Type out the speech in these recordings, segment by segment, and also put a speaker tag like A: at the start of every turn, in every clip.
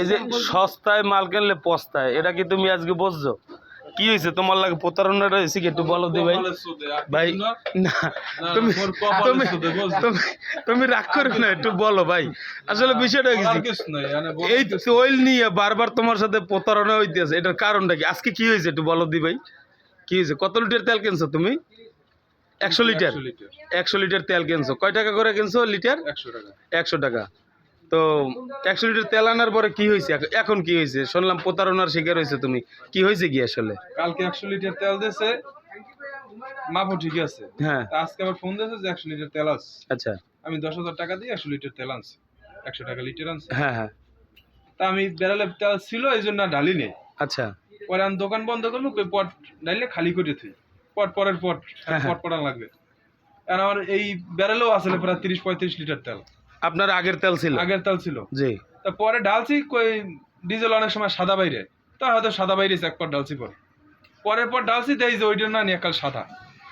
A: এই যে সস্তায় মাল কিনলে পস্তায় এটা কি তুমি আজকে বুঝছ? কি হয়েছে? তোমার লাগে প্রতারণাটা হয়েছে কি? একটু বলো দি ভাই। ভাই না? তুমি তুমি তুমি তুমি রাগ করো না একটু বলো ভাই। আসলে বিষয়টা এই তৈল নিয়ে বারবার তোমার সাথে প্রতারণা হইতেছে। এটার কারণটা কি? আজকে কি হয়েছে? একটু বলো দি ভাই। কি হয়েছে? কত লিটার তেল কিনছো তুমি? একশো লিটার। একশো লিটার তেল কিনছো। কয় টাকা করে কিনছো লিটার?
B: একশো টাকা।
A: একশো টাকা। তো একশো লিটার তেল আনার পরে কি হয়েছে? এখন- কি হয়েছে? শুনলাম প্রতারণার শিকার হয়েছে তুমি। কি হয়েছে কি আসলে?
B: কালকে একশো লিটার তেল দিয়েছে। মাপও ঠিক আছে।
A: হ্যাঁ।
B: আজকে আবার ফোন দিয়েছে যে একশো লিটার তেল আছে।
A: আচ্ছা।
B: আমি দশ হাজার টাকা দিয়ে একশো লিটার তেল আনছি। একশো টাকা লিটার আনছি।
A: হ্যাঁ হ্যাঁ।
B: তা আমি বেড়ালে তেল ছিল এই জন্য ঢালি নেই।
A: আচ্ছা।
B: পরে আমি দোকান বন্ধ ওই পট ডাইলে খালি করে থুই। পট পরের পট
A: হ্যাঁ,
B: পট পড়ান লাগবে। আর আমার এই বেড়ালেও আসলে প্রায় তিরিশ পঁয়ত্রিশ লিটার তেল।
A: আপনার আগের তেল ছিল?
B: আগের তেল ছিল।
A: জি।
B: তা পরে ডালছি কই ডিজেল অনেক সময় সাদা বাইরে। তা হয়তো সাদা বাইরে এক পর ডালছি পর। পরের পর ডালছি দেই যে ওইটার না নিয়ে কাল সাদা।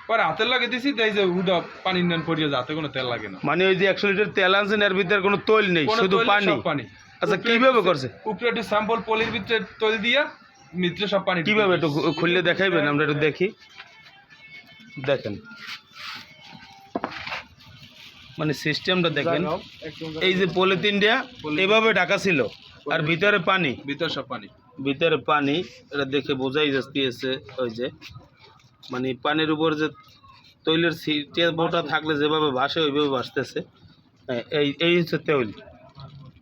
B: পরে হাতের লাগে দিছি দেই যে উদা পানি নেন পড়িয়ে যাতে কোনো তেল লাগে না।
A: মানে ওই যে একশো লিটার তেল আনছেন এর ভিতরে কোনো তৈল নেই শুধু পানি?
B: পানি।
A: আচ্ছা কীভাবে করছে?
B: উপরে একটু স্যাম্পল পলির ভিতরে তৈল দিয়া ভিতরে সব পানি
A: কীভাবে একটু খুললে দেখাইবেন? আমরা একটু দেখি। দেখেন। মানে সিস্টেমটা দেখেন। এই যে পলিথিন পলিথিনটা এভাবে ঢাকা ছিল আর ভিতরে পানি।
B: ভিতরে সব পানি।
A: ভিতরে পানি এটা দেখে বোঝাই যাচ্ছে ওই যে মানে পানির উপর যে তৈলের বোটা থাকলে যেভাবে ভাসে ওইভাবে ভাসতেছে। হ্যাঁ, এই এই হচ্ছে তৈল।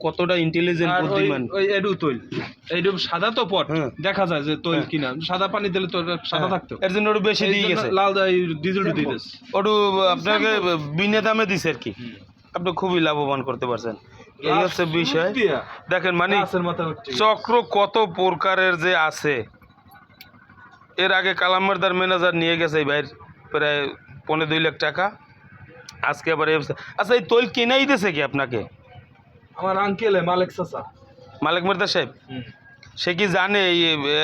A: কতটা ইন্টেলিজেন্ট বুদ্ধিমান?
B: ওই এডু তৈল। এইডু সাদা তো পট
A: হ্যাঁ।
B: দেখা যায় যে তৈল
A: হ্যাঁ।
B: কিনা। সাদা পানি দিলে তো সাদা থাকতো।
A: এর জন্য ওটা বেশি দিয়ে গেছে।
B: লাল ডিজেল দিতেছে
A: ওটু আপনাকে বিনা দামে দিছে আর কি। আপনি খুবই লাভবান করতে পারছেন। এই হচ্ছে বিষয়। দেখেন মানে চক্র কত প্রকারের যে আছে। এর আগে কালামারদার ম্যানেজার নিয়ে গেছে এই ভাইয়ের প্রায় পনেরো দুই লাখ টাকা। আজকে আবার এই অবস্থা। আচ্ছা এই তৈল কেনাই দিয়েছে কি আপনাকে?
B: আমার আঙ্কেল মালিক চাচা।
A: মালিক মির্দা সাহেব? সে কি জানে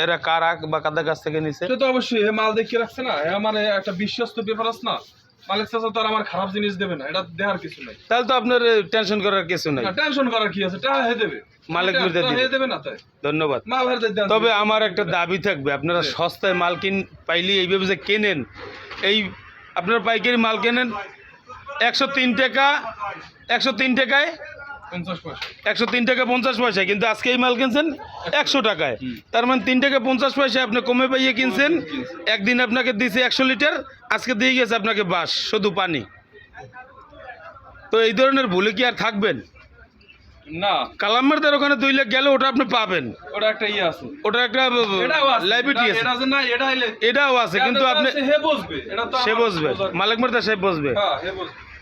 A: এরা কারা বা কাদের কাছ থেকে নিছে?
B: সে তো অবশ্যই হে মাল দেখিয়ে রাখছে না। মানে একটা বিশ্বস্ত ব্যাপার আছে না। মালিক চাচা তো আর আমার খারাপ জিনিস দেবে না এটা দেওয়ার কিছু নাই।
A: তাহলে তো আপনার টেনশন করার কিছু নাই।
B: টেনশন করার কি আছে? টাকা হে দেবে।
A: মালিক মির্জা
B: তো
A: দিবে।
B: না তাই।
A: ধন্যবাদ।
B: মা ভাই দেন
A: তবে আমার একটা দাবি থাকবে আপনারা সস্তায় মাল কিন পাইলে এইভাবে যে কেনেন এই আপনারা পাইকারি মাল কেনেন? একশো তিন টাকা একশো তিন টাকায় একশো তিন টাকা পঞ্চাশ পয়সা কিন্তু আজকে এই মাল কিনছেন একশো টাকায়। তার মানে তিন টাকা পঞ্চাশ পয়সা আপনি কমে পাইয়ে কিনছেন। একদিন আপনাকে দিয়েছে একশো লিটার আজকে দিয়ে গেছে আপনাকে বাস শুধু পানি। তো এই ধরনের ভুলে কি আর থাকবেন?
B: না।
A: কালামারদের ওখানে দুই লাখ গেলে ওটা আপনি পাবেন।
B: ওটা একটা ইয়ে আছে।
A: ওটা একটা
B: এটাও আছে।
A: লাইবিলিটি আছে।
B: এটা না
A: এটাও আছে কিন্তু আপনি
B: বসবে।
A: সে বসবে। মালিক মার্দা সাহেব বসবে।
B: হ্যাঁ বসবে।